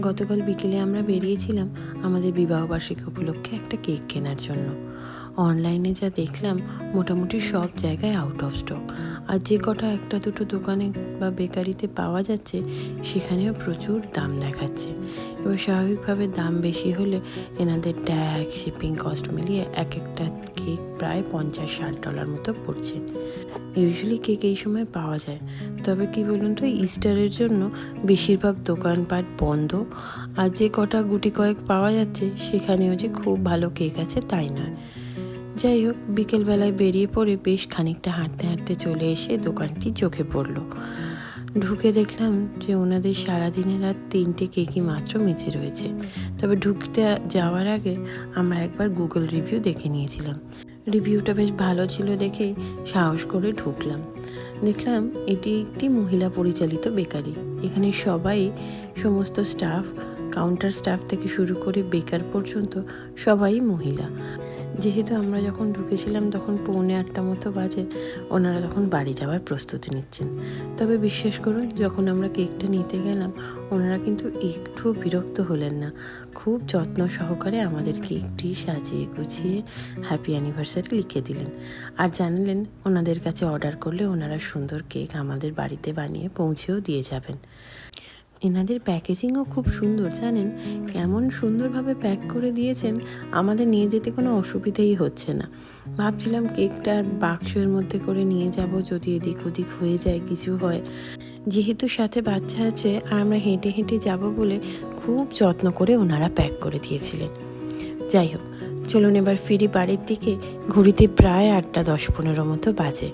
গতকাল বিকেলে আমরা বেরিয়েছিলাম আমাদের বিবাহবার্ষিকী উপলক্ষে একটা কেক কেনার জন্য। অনলাইনে যা দেখলাম, মোটামুটি সব জায়গায় আউট অফ স্টক আর যে কটা একটা দুটো দোকানে বা বেকারিতে পাওয়া যাচ্ছে, সেখানেও প্রচুর দাম দেখাচ্ছে। এবার স্বাভাবিকভাবে দাম বেশি হলে এনাদের ট্যাগ শিপিং কস্ট মিলিয়ে এক একটা কেক প্রায় পঞ্চাশ, ষাট ডলার মতো পড়ছে। ইউজুয়ালি কেক এই সময় পাওয়া যায়। তবে কি বলুন তো ইস্টারের জন্য বেশিরভাগ দোকানপাট বন্ধ। আর যে কটা গুটি কয়েক পাওয়া যাচ্ছে, সেখানেও যে খুব ভালো কেক আছে তাই নয়। যাই হোক, বিকেলবেলায় বেরিয়ে পড়ে বেশ খানিকটা হাঁটতে হাঁটতে চলে এসে দোকানটি চোখে পড়ল। ঢুকে দেখলাম যে ওনাদের সারাদিনের আর তিনটে কেকই মাত্র মেচে রয়েছে। তবে ঢুকতে যাওয়ার আগে আমরা একবার গুগল রিভিউ দেখে নিয়েছিলাম। রিভিউটা বেশ ভালো ছিল দেখে সাহস করে ঢুকলাম। দেখলাম এটি একটি মহিলা পরিচালিত বেকারি। এখানে সবাই, সমস্ত স্টাফ কাউন্টার স্টাফ থেকে শুরু করে বেকার পর্যন্ত সবাই মহিলা। যেহেতু আমরা যখন ঢুকেছিলাম তখন পৌনে আটটা মতো বাজে, ওনারা তখন বাড়ি যাওয়ার প্রস্তুতি নিচ্ছেন। তবে বিশ্বাস করুন, যখন আমরা কেকটা নিতে গেলাম, ওনারা কিন্তু একটু বিরক্ত হলেন না। খুব যত্ন সহকারে আমাদের কেকটি সাজিয়ে গুছিয়ে হ্যাপি অ্যানিভার্সারি লিখে দিলেন। আর জানালেন ওনাদের কাছে অর্ডার করলে ওনারা সুন্দর কেক আমাদের বাড়িতে বানিয়ে পৌঁছেও দিয়ে যাবেন। এনাদের প্যাকেজিংও খুব সুন্দর, জানেন? কেমন সুন্দরভাবে প্যাক করে দিয়েছেন, আমাদের নিয়ে যেতে কোনো অসুবিধেই হচ্ছে না। ভাবছিলাম কেকটা বাক্সের মধ্যে করে নিয়ে যাব যদি এদিক ওদিক হয়ে যায়, কিছু হয়। যেহেতু সাথে বাচ্চা আছে আর আমরা হেঁটে হেঁটে যাব বলে খুব যত্ন করে ওনারা প্যাক করে দিয়েছিলেন। যাই হোক, চলুন এবার ফিরি বাড়ির দিকে, ঘড়িতে প্রায় আটটা দশ পনেরো মতো বাজে।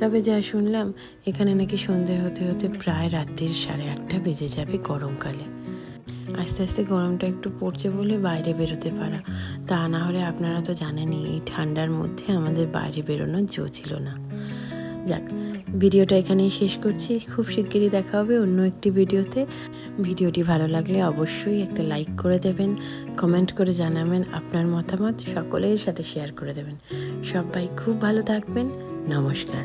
তবে যা শুনলাম, এখানে নাকি সন্ধে হতে হতে প্রায় রাত্রির সাড়ে আটটা বেজে যাবে গরমকালে। আস্তে আস্তে গরমটা একটু পড়ছে বলে বাইরে বেরোতে পারা। তা না হলে আপনারা তো জানেনই, এই ঠান্ডার মধ্যে আমাদের বাইরে বেরোনোর জো ছিল না। যাক, ভিডিওটা এখানেই শেষ করছি। খুব শিগগিরই দেখা হবে অন্য একটি ভিডিওতে। ভিডিওটি ভালো লাগলে অবশ্যই একটা লাইক করে দেবেন, কমেন্ট করে জানাবেন, আপনার মতামত সকলের সাথে শেয়ার করে দেবেন। সবাই খুব ভালো থাকবেন। নমস্কার।